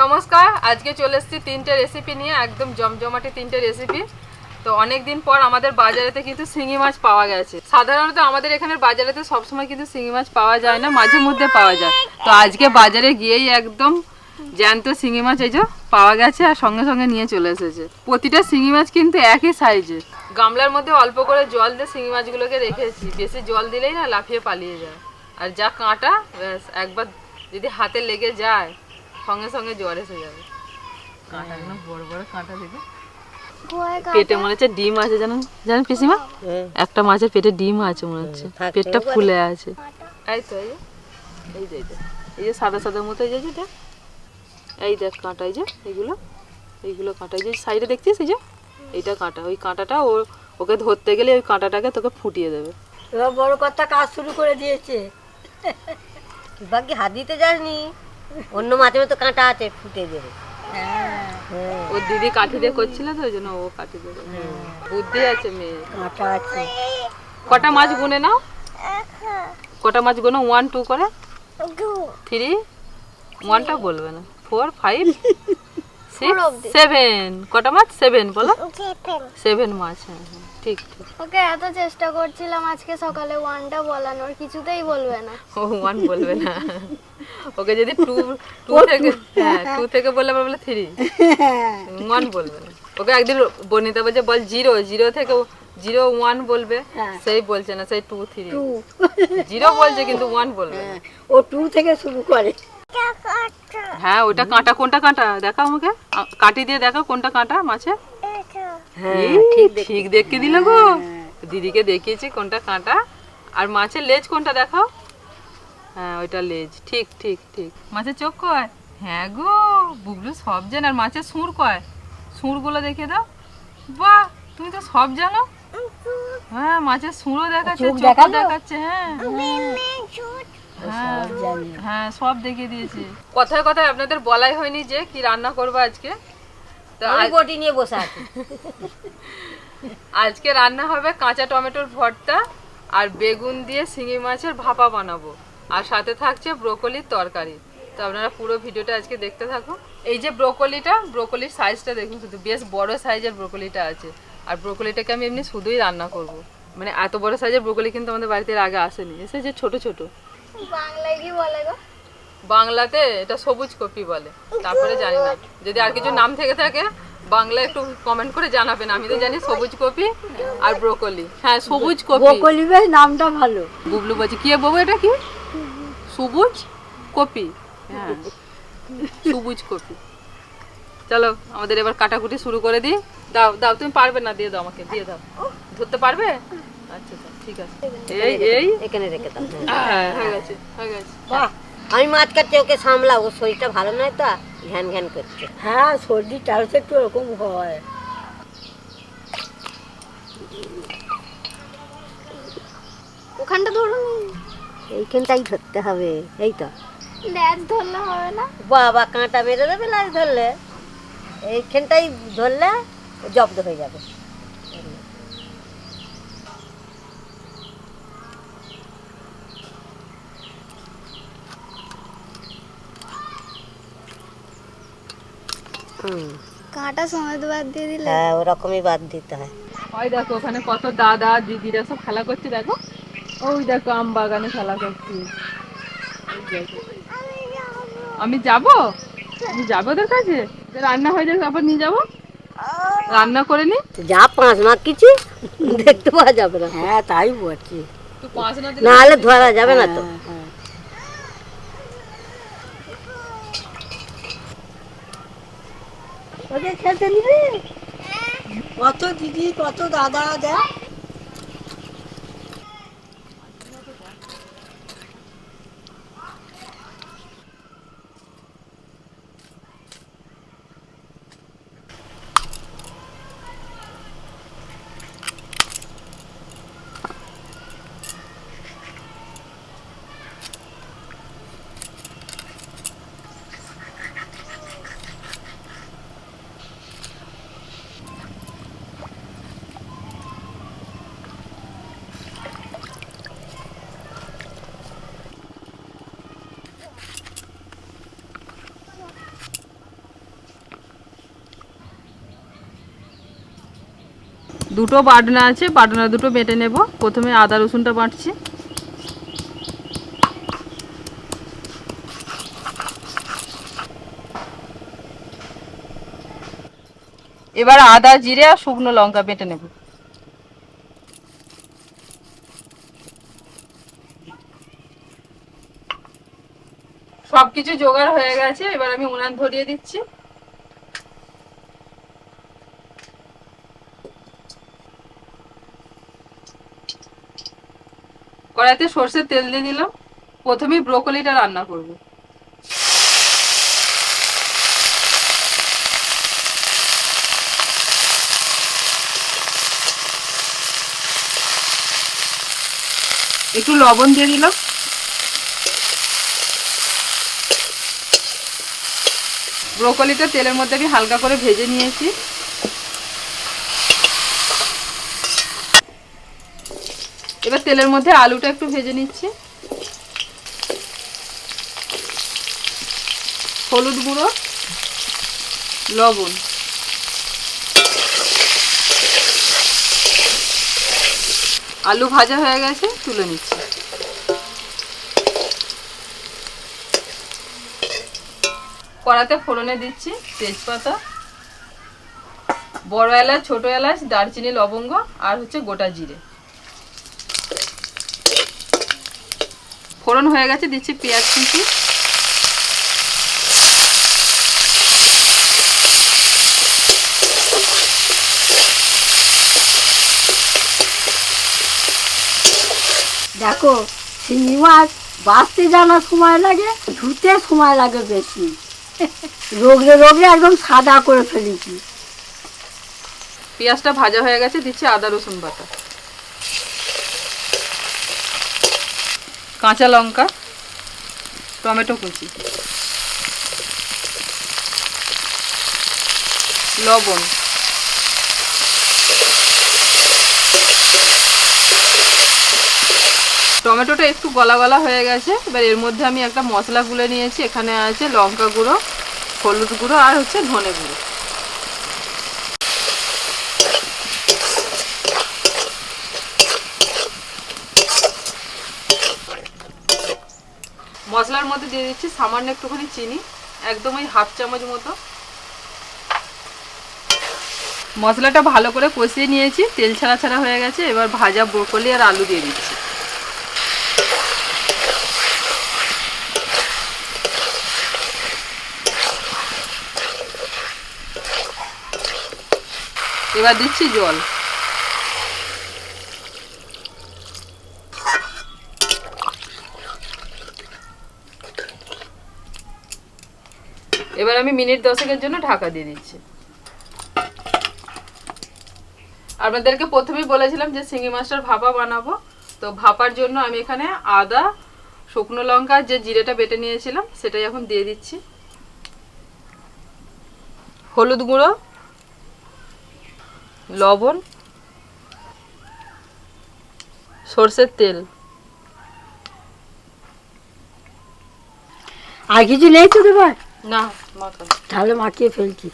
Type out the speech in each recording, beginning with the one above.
নমস্কার, আজকে চলে এসেছি তিনটে রেসিপি নিয়ে, একদম জমজমাটি তিনটে রেসিপি তো অনেক দিন পর আমাদের বাজারেতে কিন্তু শিঙি মাছ পাওয়া গেছে। সাধারণত আমাদের এখানের বাজারেতে সবসময় কিন্তু শিঙি মাছ পাওয়া যায় না, মাঝে মধ্যে পাওয়া যায়। তো আজকে বাজারে গিয়েই একদম জ্যান্ত শিঙি মাছ এই যে পাওয়া গেছে আর সঙ্গে সঙ্গে নিয়ে চলে এসেছে। প্রতিটা শিঙি মাছ কিন্তু একই সাইজে গামলার মধ্যে অল্প করে জল দিয়ে শিঙি মাছগুলোকে রেখেছি। বেশি জল দিলেই না লাফিয়ে পালিয়ে যায়। আর যা কাঁটা, ব্যাস, একবার যদি হাতে লেগে যায় সঙ্গে সঙ্গে জ্বর এসে যাবে। কাঁটাগুলো বড় বড় কাঁটা দেখে পেটে মনে হচ্ছে ডিম আছে জানো জানেন পিসিমা? একটা মাছের পেটে ডিম আছে মনে হচ্ছে। পেটটা ফুলে আছে। এই তো এই যে। এই যে এই যে। এই যে সাদা সাদা মতো এই যে এটা। এই দেখ কাঁটা এই যে এইগুলো এইগুলো কাঁটা এই যে সাইডে দেখছিস এই যে? এইটা কাঁটা। ওই কাঁটাটা ও ওকে ধরতে গেলে ওই কাঁটাটাকে তোকে ফুটিয়ে দেবে। এবার বড় কথা কাজ শুরু করে দিয়েছে। বাকি হাত দিতে যাসনি? অন্য মাছের মতো কাঁটা আছে ফুটে দেবে। হ্যাঁ। ওর দিদি কাঠি দিয়ে করছিল তো ওই জন্য ও কাঠি দিয়ে বুদ্ধি আছে মেয়ে কাঁটা আছে। কটা মাছ গুনে নাও। কটা মাছ গুনো ওয়ান টু করে। থ্রি। ওয়ানটা বলবে না। ফোর ফাইভ সিক্স সেভেন কটা মাছ? সেভেন বলো। সেভেন মাছ হ্যাঁ হ্যাঁ। ঠিক ঠিক। ওকে এত চেষ্টা করছিলাম আজকে সকালে ওয়ানটা বলানোর কিছুতেই বলবে না। ও ওয়ান বলবে না। ওকে যদি টু টু থেকে হ্যাঁ টু থেকে বললে বলে থ্রি ওয়ান বলবে না। ওকে একদিন বনিতা বলছে বল জিরো জিরো থেকে জিরো ওয়ান বলবে। সেই বলছে না সেই টু থ্রি জিরো বলছে কিন্তু ওয়ান বলবে না। ও টু থেকে শুরু করে। হ্যাঁ ওটা কাঁটা কোনটা কাঁটা? দেখাও আমাকে। কাটি দিয়ে দেখাও কোনটা কাঁটা মাছে হ্যাঁ ঠিক ঠিক দেখে দিল গো। দিদিকে দেখিয়েছি কোনটা কাঁটা। আর মাছের লেজ কোনটা দেখাও। হ্যাঁ ওইটা লেজ। ঠিক ঠিক ঠিক। মাছের চোখ কয়? হ্যাঁ গো বুগলু সব জানে আর মাছের সুর কয়? সুরগুলো দেখে দাও। বাহ তুমি তো সব জানো। হ্যাঁ মাছের সুরও দেখাচ্ছে চোখ চোখও দেখাচ্ছে হ্যাঁ হ্যাঁ। হ্যাঁ সব দেখিয়ে দিয়েছি। কথায় কথায় আপনাদের বলাই হয়নি যে কি রান্না করব আজকে। তো আমি বটি নিয়ে বসে আছি। আজকে রান্না হবে কাঁচা টমেটোর ভর্তা আর বেগুন দিয়ে শিঙি মাছের ভাপা বানাবো। আর সাথে থাকছে ব্রোকলির তরকারি। তো আপনারা পুরো ভিডিওটা আজকে দেখতে থাকুন। এই যে ব্রোকলিটা ব্রোকলির সাইজটা দেখুন শুধু। বেশ বড় সাইজের ব্রোকলিটা আছে। আর ব্রোকলিটাকে আমি এমনি শুধুই রান্না করব। মানে এত বড় সাইজের ব্রোকলি কিন্তু আমাদের বাড়িতে আগে আসেনি। এসে যে ছোট ছোট। বাংলায় কি বলে গো? বাংলাতে এটা সবুজ কপি বলে। তারপরে জানি না। যদি আর কিছু নাম থেকে থাকে বাংলা একটু কমেন্ট করে জানাবেন। আমি তো জানি সবুজ কপি আর ব্রোকলি। হ্যাঁ সবুজ কপি। বকলি বেশ নামটা ভালো। বুবলু বলছে কি বাবু এটা কি? সবুজ কপি। হ্যাঁ সবুজ কপি। চলো আমাদের এবার কাটাকুটি শুরু করে দিই। দাও দাও তুমি পারবে না দিয়ে দাও আমাকে দিয়ে দাও। ধরতে পারবে? আচ্ছা আচ্ছা ঠিক আছে। এই এই। এখানে রেখে দাও। হ্যাঁ হয়ে গেছে হয়ে গেছে। বাহ। আমি মাছ কাটতে ওকে সামলা ও শরীরটা ভালো নয় তো? ঘ্যান ঘ্যান করছে। হ্যাঁ সর্দি চালতে একটু ওরকম হয়। ওখানটা ধরুন। এইখানটাই ধরতে হবে এই তো। ল্যাজ ধরলে হবে না? বাবা কাঁটা বেরো দেবে লাজ ধরলে। এইখানটাই ধরলে জব্দ হয়ে যাবে। কাঁটা সমেত বাদ দিয়ে দিলে। হ্যাঁ ওরকমই বাদ দিতে হয়। ওই দেখো ওখানে কত দাদা দিদিরা সব খেলা করছে দেখো। ওই দেখো আম বাগানে খেলা করছি। আমি যাব? আমি যাব ওদের কাছে? রান্না হয়ে যাবে তারপর নিয়ে যাব? রান্না করে নি? যা পাঁচ মাস কিছু দেখতে পাওয়া যাবে না। হ্যাঁ তাই বলছি। তুই পাঁচ না না হলে ধরা যাবে না তো হ্যাঁ ওদের খেলতে নিবি কত দিদি কত দাদা দেখ। দুটো বাটনা আছে, বাটনা দুটো বেটে নেব। প্রথমে আদা রসুনটা বাটছি। এবার আদা, জিরে আর শুকনো লঙ্কা বেটে নেব। সবকিছু জোগাড় হয়ে গেছে, এবার আমি উনান ধরিয়ে দিচ্ছি। কড়াইতে সর্ষের তেল দিয়ে দিলাম। প্রথমেই ব্রোকলিটা রান্না করব। একটু লবণ দিয়ে দিলাম। ব্রোকলিটা তেলের মধ্যে আমি হালকা করে ভেজে নিয়েছি। এবার তেলের মধ্যে আলুটা একটু ভেজে নিচ্ছি। হলুদ গুঁড়ো, লবণ। আলু ভাজা হয়ে গেছে, তুলে নিচ্ছি। কড়াতে ফোড়নে দিচ্ছি তেজপাতা, বড় এলাচ, ছোট এলাচ, দারচিনি, লবঙ্গ, আর হচ্ছে গোটা জিরে। ফোড়ন হয়ে গেছে দিচ্ছি পেঁয়াজ কুচি। দেখো শিঙি মাছ বাঁচতে জানা সময় লাগে ধুতে সময় লাগে বেশি। রোগলে রোগলে একদম সাদা করে ফেলেছি। পেঁয়াজটা ভাজা হয়ে গেছে দিচ্ছি আদা রসুন বাটা। কাঁচা লঙ্কা, টমেটো কুচি, লবণ, টমেটোটা একটু গলা গলা হয়ে গেছে। এবার এর মধ্যে আমি একটা মশলা গুলে নিয়েছি। এখানে আছে লঙ্কা গুঁড়ো, হলুদ গুঁড়ো আর হচ্ছে ধনে গুঁড়ো। মশলার মধ্যে দিয়ে দিচ্ছি সামান্য একটুখানি চিনি, একদম ওই হাফ চামচ মতো। মশলাটা ভালো করে কষিয়ে নিয়েছি, তেল ছাড়া ছাড়া হয়ে গেছে, এবার ভাজা ব্রোকলি আর আলু দিয়ে দিচ্ছি। এবার দিচ্ছি জল। এবার আমি মিনিট দশেকের জন্য ঢাকা দিয়ে দিচ্ছি। আপনাদেরকে প্রথমেই বলেছিলাম যে শিঙি মাছটার ভাপা বানাবো। তো ভাপার জন্য আমি এখানে আদা শুকনো লঙ্কা যে জিরেটা বেটে নিয়েছিলাম সেটাই এখন দিয়ে দিচ্ছি। হলুদ গুঁড়ো লবণ সর্ষের তেল। আর কিছু নেই তো দেবার না। তাহলে মাখিয়ে ফেলছি।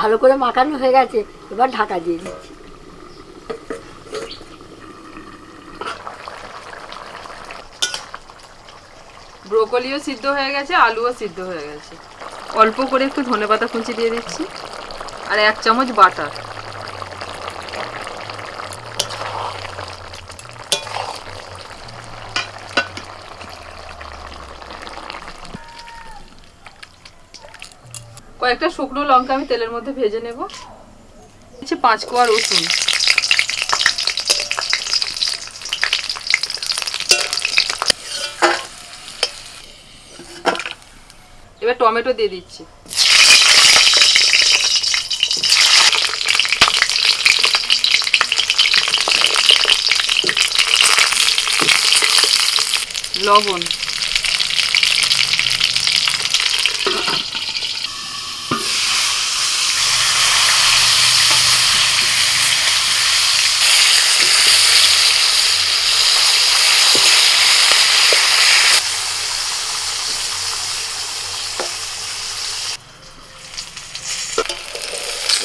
ভালো করে মাখানো হয়ে গেছে এবার ঢাকা দিয়ে দিচ্ছি। ব্রোকলিও সিদ্ধ হয়ে গেছে আলুও সিদ্ধ হয়ে গেছে। অল্প করে একটু ধনেপাতা কুচি দিয়ে দিচ্ছি। আর এক চামচ বাটার। কয়েকটা শুকনো লঙ্কা আমি তেলের মধ্যে ভেজে নেব। হচ্ছে পাঁচ কোয়া রসুন। এবার টমেটো দিয়ে দিচ্ছি। লবণ।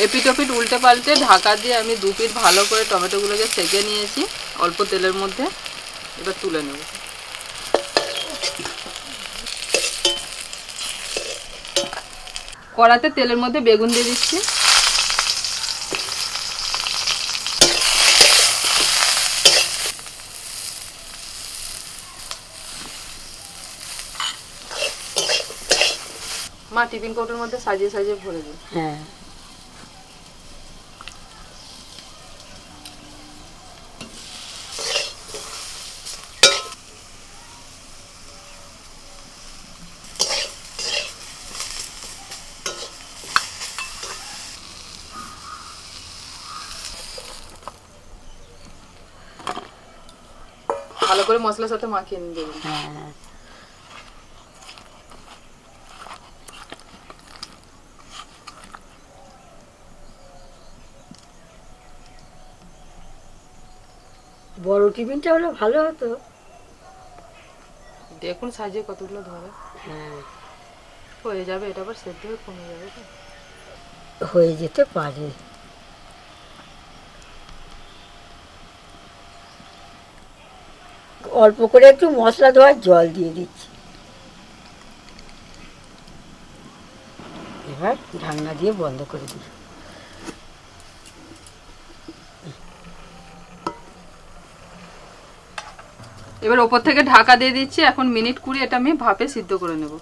এপিটপিট উল্টে পাল্টে ঢাকা দিয়ে আমি দু পিট ভালো করে টমেটোগুলোকে সেকে নিয়েছি, অল্প তেলের মধ্যে। এবার তুলে নেব। কড়াতে তেলের মধ্যে বেগুন দিয়ে দিচ্ছি। মা টিফিন কৌটোর মধ্যে সাজিয়ে সাজিয়ে ভরে দিই হ্যাঁ। করে মশলার সাথে মাখিয়ে নিয়ে দেবেন। হ্যাঁ। বড় টিফিনটা হলে ভালো হতো। দেখুন সাজিয়ে কতগুলো ধরে। হ্যাঁ। হয়ে যাবে এটা আবার সেদ্ধ হয়ে কমে যাবে হয়ে যেতে পারে। অল্প করে একটু মশলা ধোয়ার জল দিয়ে দিচ্ছি। এবার ঢাকনা দিয়ে বন্ধ করে দিই। এবার ওপর থেকে ঢাকা দিয়ে দিচ্ছি। এখন মিনিট কুড়ি এটা আমি ভাপে সিদ্ধ করে নেব।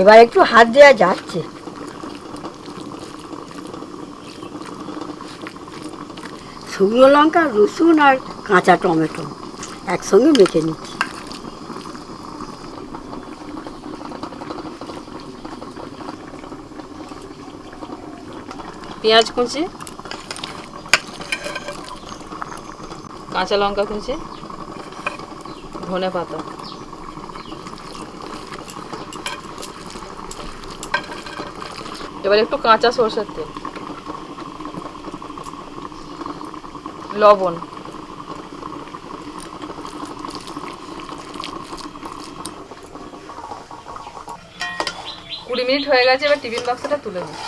এবার একটু হাত দেওয়া যাচ্ছে। শুকনো লঙ্কা, রসুন আর কাঁচা টমেটো। একসঙ্গে মেখে নিচ্ছি। পেঁয়াজ কুচি, কাঁচা লঙ্কা কুচি, ধনে পাতা। এবার একটু কাঁচা সরষের তেল। লবণ। কুড়ি মিনিট হয়ে গেছে এবার টিফিন বাক্সটা তুলে নিই।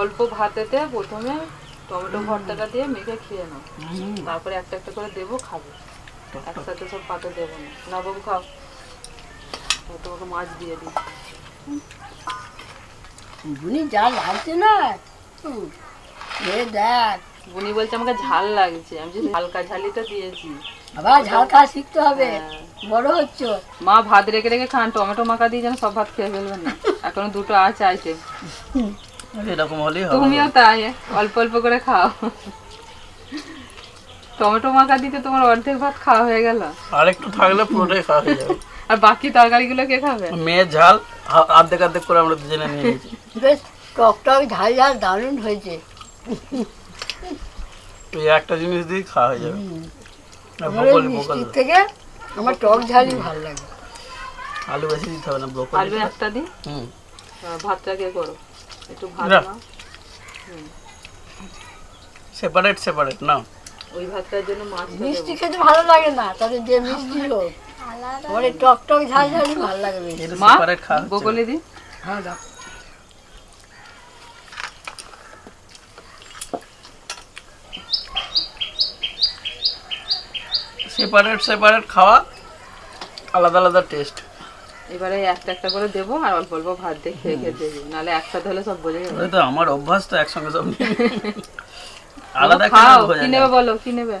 অল্প ভাতেতে প্রথমে টমেটো ভর্তাটা দিয়ে মেখে খেয়ে নাও। তারপরে একটা একটা করে দেবো খাব। একসাথে সব পাতে দেবো না। না বাবু খাও। তোমাকে মাছ দিয়ে দিই। বুনি যা লাগছে না। এ দেখ। বুনি বলছে আমাকে ঝাল লাগছে আমি যে হালকা ঝালিটা দিয়েছি। আবার ঝাল খাওয়া শিখতে হবে। হ্যাঁ। বড় হচ্ছে। মা ভাত রেখে রেখে খান টমেটো মাখা দিয়ে যেন সব ভাত খেয়ে ফেলবেন না। এখনও দুটো আছে আইটেম। এরকম হলেই হবে। তুমিও তাই অল্প অল্প করে খাও। টমেটো মাখা দিতে তোমার অর্ধেক ভাত খাওয়া হয়ে গেল। আর একটু থাকলে পুরোটাই খাওয়া হয়ে যাবে। আর বাকি তরকারিগুলো কে খাবে? মেয়ের ঝাল আর্ধেক আর্ধেক করে আমরা দুজনে নিয়ে নিয়েছি। বেশ টক টক ঝাল ঝাল দারুণ হয়েছে। এই একটা জিনিস দিয়ে খাওয়া হয়ে যাবে। ব্রোকলি ব্রোকলি থেকে আমার টক ঝালই ভালো লাগে। আলু বেশি দিতে হবে না আলু একটা দিই হুম। ভাতটা কে করো। একটু ভাত না। সেপারেট সেপারেট না ওই ভাতটার জন্য মাছটা মিষ্টি খেতে ভালো লাগে না তাহলে যে মিষ্টি হোক। আলাদা। টক টক ঝাল ঝালই ভালো লাগে বেশি? এটা মা হচ্ছে। দি। হ্যাঁ দাও সেপারেট সেপারেট খাওয়া আলাদা আলাদা টেস্ট এবারে একটা একটা করে দেবো আর অল্প অল্প ভাত দিয়ে খেয়ে খেয়ে দেবো। নাহলে একসাথে হলে সব বোঝা যাবে। তো আমার অভ্যাস তো একসঙ্গে সব আলাদা খাও কি নেবে বলো কি নেবে?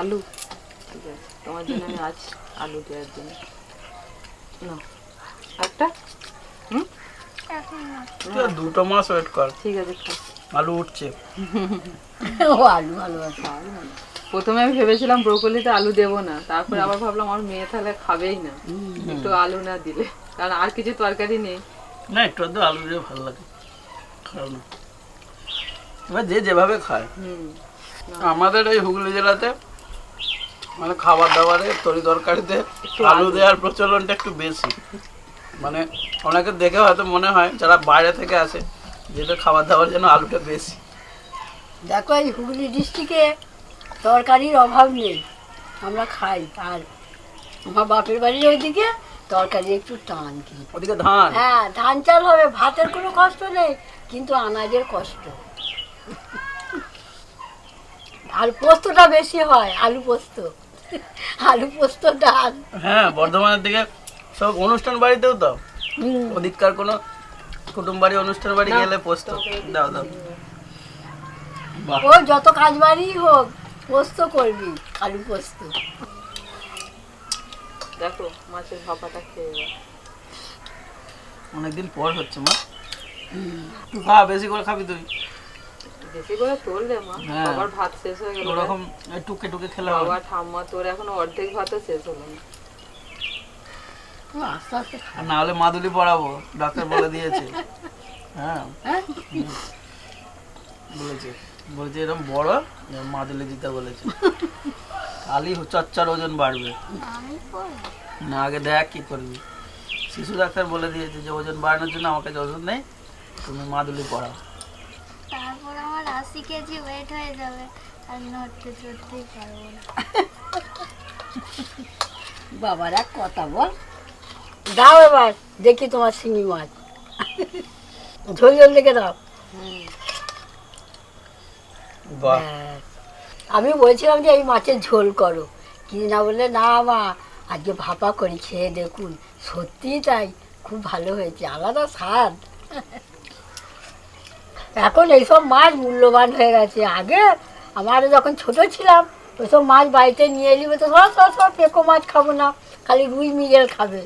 আলু। ঠিক আছে তোমার জন্য আমি আছি আলু দেওয়ার জন্য। নাও একটা? হুম? তুই দুটো মাস ওয়েট কর। ঠিক আছে আলু উঠছে। ও আলু ভালোবাসে প্রথমে আমি ভেবেছিলাম ব্রোকলিতে আলু দেবো না তারপরে আবার ভাবলাম আমার মেয়ে তাহলে খাবেই না। একটু আলু না দিলে কারণ আর কিছু তরকারি নেই। না একটু আধটু আলু দিয়ে ভালো লাগে। না। এবার যে যেভাবে খায়। হুম। আমাদের এই হুগলি জেলাতে মানে খাবার দাবারে তরি তরকারিতে আলু। দেওয়ার প্রচলনটা একটু বেশি। মানে অনেকে দেখে হয়তো মনে হয় যারা বাইরে থেকে আসে যেটা খাবার দাবার যেন আলুটা বেশি। দেখো এই হুগলি ডিস্ট্রিক্টে তরকারির অভাব নেই। আমরা খাই আর আমার বাপের বাড়ির ওইদিকে তরকারি একটু টান। কি ওদিকে ধান? হ্যাঁ ধান চাল হবে ভাতের কোনো কষ্ট নেই কিন্তু আনাজের কষ্ট। আর পোস্তটা বেশি হয় আলু পোস্ত। আলু পোস্ত ডাল। হ্যাঁ বর্ধমানের দিকে সব অনুষ্ঠান বাড়িতেও তো। ওদিককার কোনো কুটুম বাড়ি অনুষ্ঠান বাড়ি গেলে পোস্ত। দাও দাও। ও যত কাজ বাড়ি হোক পোস্ত করবি আলু পোস্ত। দেখো মাছের ভাপাটা খেয়ে। অনেকদিন পর হচ্ছে মা। হ্যাঁ বেশি করে খাবি তুই। বেশি করে তোললে মা। হ্যাঁ। বাবার ভাত শেষ হয়ে গেল। ওরকম টুকে টুকে খেলে বাবা ঠাম্মা তোর এখন অর্ধেক ভাতও শেষ হলো না। আস্তে আস্তে না হলে মাদুলি পড়াবো ডাক্তার বলে দিয়েছে। হ্যাঁ। হ্যাঁ? বলেছে বলেছে এরকম বড় মাদুলি দিতে বলেছে। খালি চচ্চার ওজন বাড়বে। না আগে দেখ কি করবি। শিশু ডাক্তার বলে দিয়েছে যে ওজন বাড়ানোর জন্য আমার কাছে ওষুধ নেই তুমি মাদুলি পড়াও। তারপর আমার আশি কেজি ওয়েট হয়ে যাবে। আর নড়তে চড়তেই পারব না। বাবার এক কথা বল। দাও এবার দেখি তোমার শিঙি মাছ। ঝোল ঝোল দেখে দাও। বাহ। আমি বলছিলাম যে এই মাছের ঝোল করো। কি না বললে না মা আজকে ভাপা করি খেয়ে দেখুন। সত্যিই তাই খুব ভালো হয়েছে আলাদা স্বাদ। এখন এইসব মাছ মূল্যবান হয়ে গেছে। আগে আমার যখন ছোট ছিলাম, ওইসব মাছ বাড়িতে নিয়ে এলি তো সব সব সব পেকো মাছ খাব না, খালি রুই মিগেল খাবে।